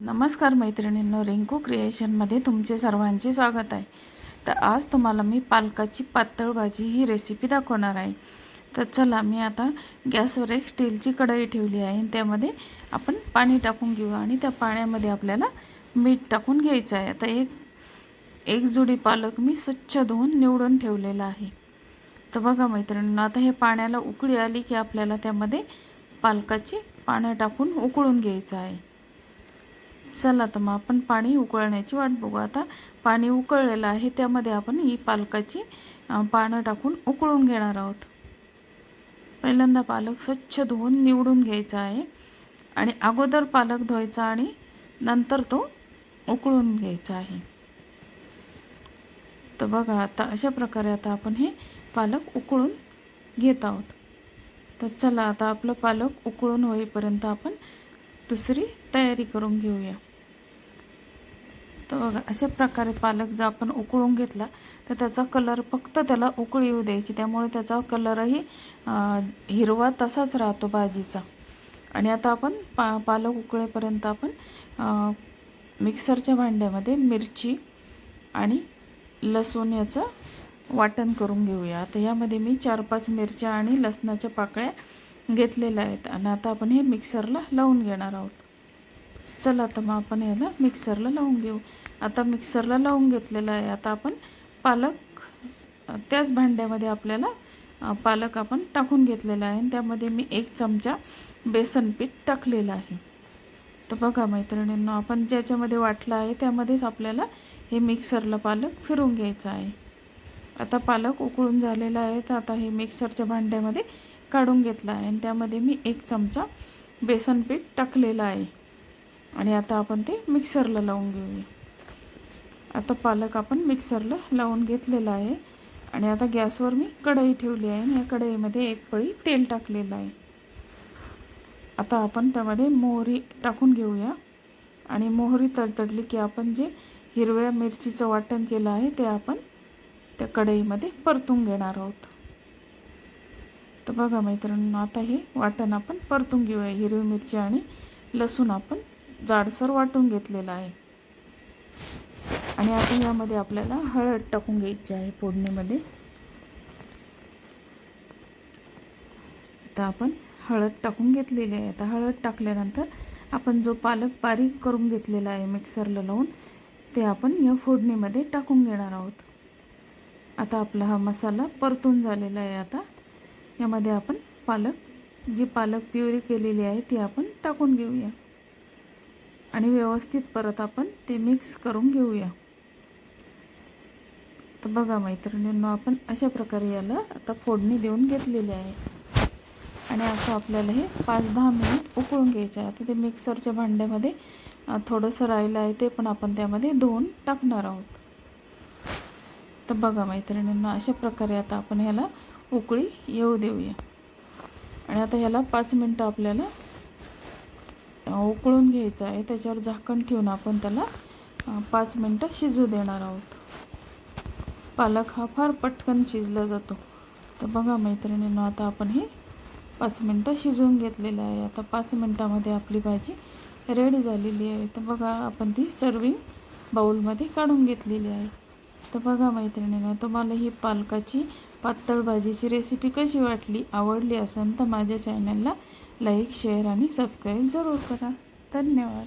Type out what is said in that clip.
नमस्कार मैत्रिणींनो रिंकू क्रिएशनमध्ये तुमचे सर्वांचे स्वागत आहे. तर आज तुम्हाला मी पालकाची पातळ भाजी ही रेसिपी दाखवणार आहे. तर चला मी आता गॅसवर एक स्टीलची कढई ठेवली आहे आणि त्यामध्ये आपण पाणी टाकून घेऊ आणि त्या पाण्यामध्ये आपल्याला मीठ टाकून घ्यायचं आहे. आता एक एक जुडी पालक मी स्वच्छ धुवून निवडून ठेवलेला आहे. तर बघा मैत्रिणींनो आता हे पाण्याला उकळी आली की आपल्याला त्यामध्ये पालकाची पानं टाकून उकळून घ्यायचं आहे. चला तर मग आपण पाणी उकळण्याची वाट बघू. आता पाणी उकळलेलं आहे त्यामध्ये आपण ही पालकाची पानं टाकून उकळून घेणार आहोत. पहिल्यांदा पालक स्वच्छ धुवून निवडून घ्यायचा आहे आणि अगोदर पालक धुवायचा आणि नंतर तो उकळून घ्यायचा आहे. तर बघा आता अशा प्रकारे आता आपण हे पालक उकळून घेत आहोत. तर चला आता आपलं पालक उकळून होईपर्यंत आपण दुसरी तयारी करून घेऊया. तर बघा अशा प्रकारे पालक जर आपण उकळून घेतला तर त्याचा कलर फक्त त्याला उकळी येऊ द्यायची. त्यामुळे त्याचा कलरही हिरवा तसाच राहतो भाजीचा. आणि आता आपण पा पालक उकळेपर्यंत आपण मिक्सरच्या भांड्यामध्ये मिरची आणि लसूण याचं वाटण करून घेऊया. आता यामध्ये मी चार पाच मिरच्या आणि लसणाच्या पाकळ्या घेतलेल्या आहेत. आणि आता आपण हे मिक्सरला लावून घेणार आहोत. चला तर मग आपण याला मिक्सरला लावून घेऊ. आता मिक्सरला लावून घेतलेलं आहे. आता आपण पालक त्याच भांड्यामध्ये आपल्याला पालक आपण टाकून घेतलेला आहे. आणि त्यामध्ये मी एक चमचा बेसन पीठ टाकलेलं आहे. तर बघा मैत्रिणींनो आपण ज्याच्यामध्ये वाटलं आहे त्यामध्येच आपल्याला हे मिक्सरला पालक फिरून घ्यायचं आहे. आता पालक उकळून झालेला आहे. तर आता हे मिक्सरच्या भांड्यामध्ये काढून घेतलं आहे. आणि त्यामध्ये मी एक चमचा बेसन पीठ टाकलेलं आहे. आणि आता आपण ते मिक्सरला लावून घेऊया. आता पालक आपण मिक्सरला लावून घेतलेला आहे. आणि आता गॅसवर मी कढई ठेवली आहे आणि या कढईमध्ये एक पळी तेल टाकलेलं आहे. आता आपण त्यामध्ये मोहरी टाकून घेऊया. आणि मोहरी तडतडली की आपण जे हिरव्या मिरचीचं वाटण केलं आहे ते आपण त्या कढईमध्ये परतून घेणार आहोत. तर बघा मैत्रिणींनो आता हे वाटण आपण परतून घेऊया. हिरवी मिरची आणि लसूण आपण जाडसर वाटून घेतलेलं आहे. आणि आता यामध्ये आपल्याला हळद टाकून घ्यायची आहे फोडणीमध्ये. आता आपण हळद टाकून घेतलेली आहे. आता हळद टाकल्यानंतर आपण जो पालक बारीक करून घेतलेला आहे मिक्सरला लावून ते आपण या फोडणीमध्ये टाकून घेणार आहोत. आता आपला हा मसाला परतून झालेला आहे आता. यामध्ये आपण पालक जी पालक प्युरी केलेली आहे ती आपण टाकून घेऊया. आणि व्यवस्थित परत आपण ते मिक्स करून घेऊया. तर बघा मैत्रिणींनो आपण अशा प्रकारे याला आता फोडणी देऊन घेतलेली आहे. आणि असं आपल्याला हे पाच दहा मिनिट उकळून घ्यायचं आहे. आता ते मिक्सरच्या भांड्यामध्ये थोडंसं राहिलं आहे ते पण आपण त्यामध्ये धुवून टाकणार आहोत. तर बघा मैत्रिणींना अशा प्रकारे आता आपण ह्याला उकळी येऊ देऊया. आणि आता ह्याला पाच मिनटं आपल्याला उकळून घ्यायचं आहे. त्याच्यावर झाकण ठेवून आपण त्याला पाच मिनटं शिजू देणार आहोत. पालक हा फार पटकन शिजला जातो. तर बघा मैत्रिणींनो आता आपण हे पाच मिनटं शिजवून घेतलेलं आहे. आता पाच मिनटामध्ये आपली भाजी रेडी झालेली आहे. तर बघा आपण ती सर्विंग बाऊलमध्ये काढून घेतलेली आहे. तर बघा मैत्रिणींना तुम्हाला ही पालकाची पातळ भाजीची रेसिपी कशी वाटली आवडली असेल तर माझ्या चॅनलला लाईक शेअर आणि सबस्क्राईब जरूर करा. धन्यवाद.